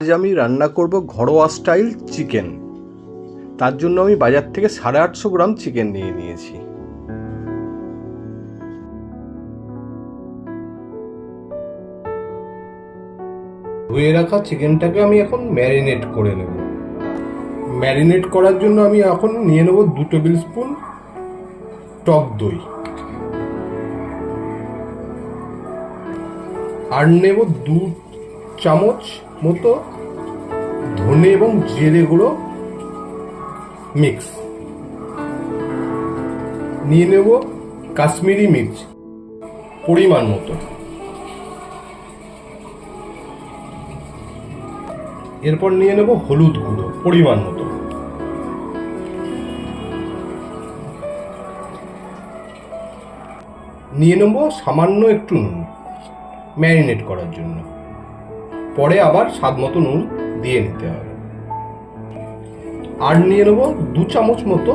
আজ আমি রান্না করব ঘরোয়া স্টাইল চিকেন। তার জন্য আমি বাজার থেকে সাড়ে আটশো গ্রাম চিকেন নিয়ে নিয়েছি। ধুয়ে রাখা চিকেনটাকে আমি এখন ম্যারিনেট করে নেব। ম্যারিনেট করার জন্য আমি এখন নিয়ে নেব দু টেবিল স্পুন টক দই। আর নেব দু চামচ মতো ধনে এবং জিরে গুঁড়ো মিক্স। নিয়ে নেব কাশ্মীরি মির্চ, পরিমাণ মতো। এরপর নিয়ে নেব হলুদ গুঁড়ো, পরিমাণ মতো। নিয়ে নেব সামান্য একটু নুন ম্যারিনেট করার জন্য। পরে আবার স্বাদ মতো নুন দিয়ে নিতে হবে। আর নিয়ে নেব দু চামচ মতো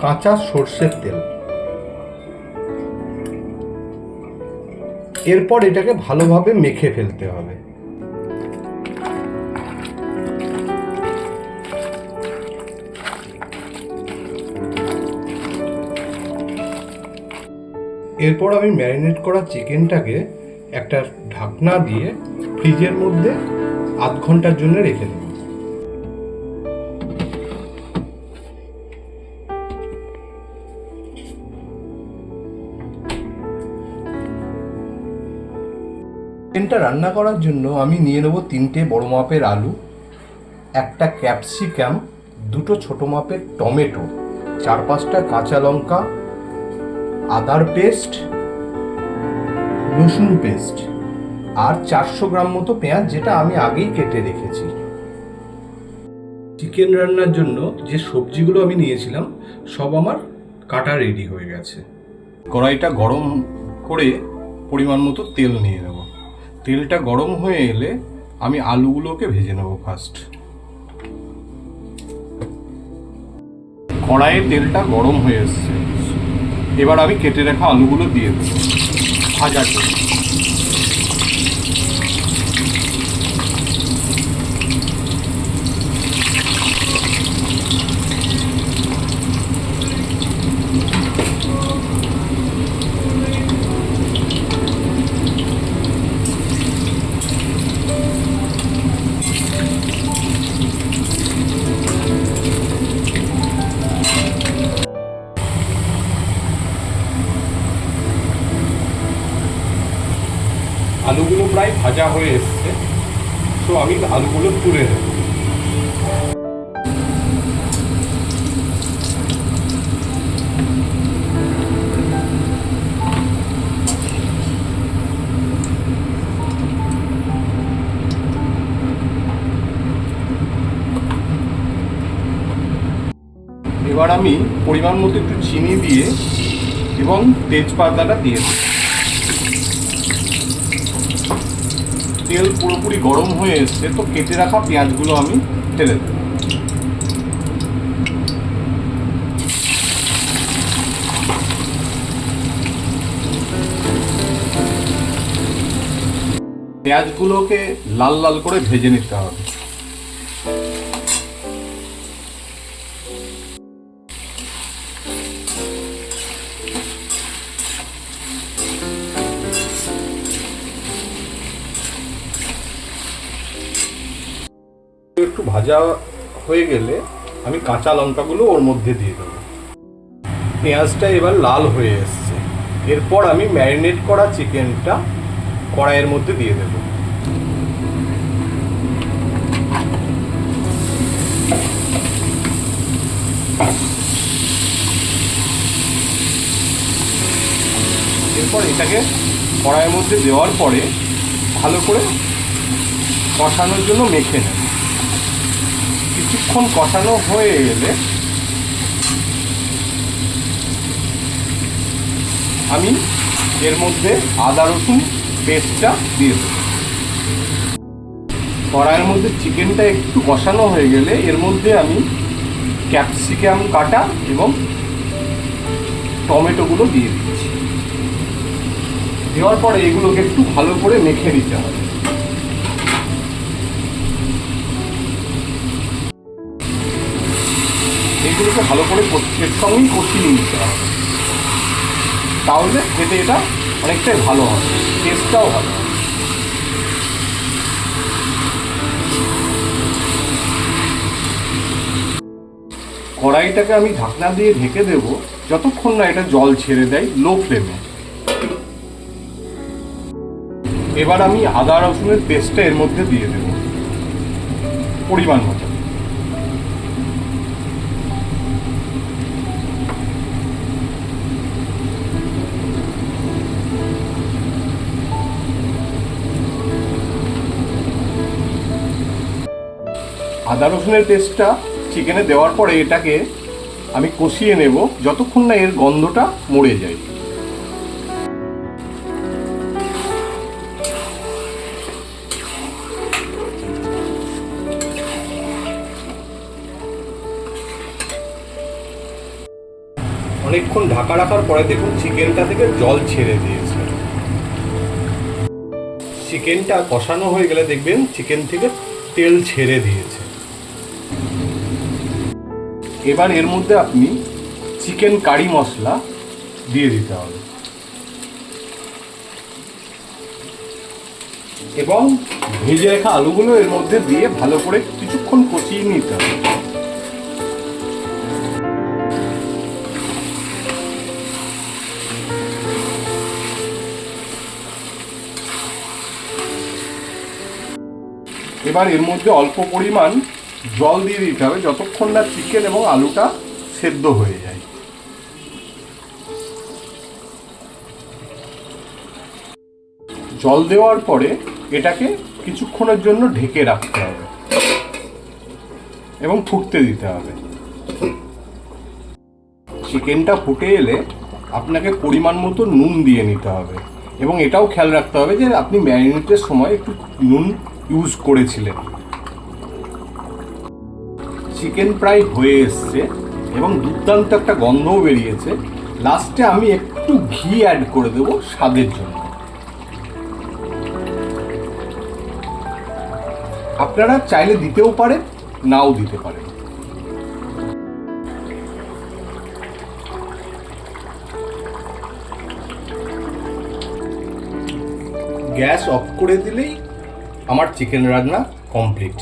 কাঁচা সর্ষের তেল। এরপর এটাকে ভালোভাবে মেখে ফেলতে হবে। এরপর আমি ম্যারিনেট করা চিকেনটাকে একটা ঢাকনা দিয়ে ফ্রিজের মধ্যে আধ ঘণ্টার জন্য রেখে দেব। চিকেনটা রান্না করার জন্য আমি নিয়ে নেব তিনটে বড় মাপের আলু, একটা ক্যাপসিকাম, দুটো ছোট মাপের টমেটো, চার পাঁচটা কাঁচা লঙ্কা, আদার পেস্ট, রসুন পেস্ট। আর চারশো গ্রাম মতো পেঁয়াজ যেটা আমি আগেই কেটে রেখেছি। চিকেন রান্নার জন্য যে সবজিগুলো আমি নিয়েছিলাম সব আমার কাটা রেডি হয়ে গেছে। কড়াইটা গরম করে পরিমাণ মতো তেল নিয়ে নেব। তেলটা গরম হয়ে এলে আমি আলুগুলোকে ভেজে নেব ফার্স্ট কড়াইয়ে তেলটা গরম হয়ে এসছে। এবার আমি কেটে রাখা আলুগুলো দিয়ে দেবো। ভাজার জন্য আলুগুলো প্রায় ভাজা হয়ে এসছে। তো আমি আলুগুলো তুলে নেব। এবার আমি পরিমাণ মতো একটু চিনি দিয়ে এবং তেজপাতাটা দিয়ে দেবো। তেল পুরোপুরি গরম হয়ে এসছে, তো কেটে রাখা পেঁয়াজগুলো আমি ঢেলে দেবো। পেঁয়াজগুলোকে লাল লাল করে ভেজে নিতে হবে। একটু ভাজা হয়ে গেলে আমি কাঁচা লঙ্কাগুলো ওর মধ্যে দিয়ে দেবো। পেঁয়াজটা এবার লাল হয়ে এসছে। এরপর আমি ম্যারিনেট করা চিকেনটা কড়াইয়ের মধ্যে দিয়ে দেবো। এরপর এটাকে কড়াইয়ের মধ্যে দেওয়ার পরে ভালো করে কষানোর জন্য মেখে নেব। কিছুক্ষণ কষানো হয়ে গেলে আমি এর মধ্যে আদা রসুন পেস্টটা দিয়ে দেবো। কড়াইয়ের মধ্যে চিকেনটা একটু কষানো হয়ে গেলে এর মধ্যে আমি ক্যাপসিকাম কাটা এবং টমেটোগুলো দিয়ে দিচ্ছি। দেওয়ার পরে এগুলোকে একটু ভালো করে মেখে নিতে হবে। এইগুলোকে ভালো করে এর সঙ্গেই কষিয়ে নিতে হবে। তাহলে খেতে এটা অনেকটাই ভালো হবে। টেস্টটাও ভালো হবে। কড়াইটাকে আমি ঢাকনা দিয়ে ঢেকে দেব। যতক্ষণ না এটা জল ছেড়ে দেয় লো ফ্লেমে। এবার আমি আদা রসুনের পেস্টটা এর মধ্যে দিয়ে দেব। পরিমাণ মতো। আদা রসুনের পেস্টটা চিকেনে দেওয়ার পরে এটাকে আমি কষিয়ে নেব যতক্ষণ না এর গন্ধটা মরে যায়। অনেকক্ষণ ঢাকা রাখার পরে দেখুন চিকেনটা থেকে জল ছেড়ে দিয়েছে। চিকেনটা কষানো হয়ে গেলে দেখবেন চিকেন থেকে তেল ছেড়ে দিয়েছে। এবার এর মধ্যে আপনি চিকেন কারি মশলা দিয়ে দিতে হবে। এবং ভেজে রাখা আলুগুলো এর মধ্যে দিয়ে ভালো করে কিছুক্ষণ কষিয়ে নিতে হবে। এবার এর মধ্যে অল্প পরিমাণ জল দিয়ে দিতে হবে। যতক্ষণ না চিকেন এবং আলুটা সেদ্ধ হয়ে যায়। জল দেওয়ার পরে এটাকে কিছুক্ষণের জন্য ঢেকে রাখতে হবে এবং ফুটতে দিতে হবে। চিকেনটা ফুটে এলে আপনাকে পরিমাণ মতো নুন দিয়ে নিতে হবে এবং এটাও খেয়াল রাখতে হবে যে আপনি ম্যারিনেটের সময় একটু নুন ইউজ করেছিলেন। চিকেন প্রায় হয়ে এসছে এবং দুর্দান্ত একটা গন্ধও বেরিয়েছে। লাস্টে আমি একটু ঘি অ্যাড করে দেব স্বাদের জন্য। আপনারা চাইলে দিতেও পারেন, নাও দিতে পারেন। গ্যাস অফ করে দিলেই আমার চিকেন রান্না কমপ্লিট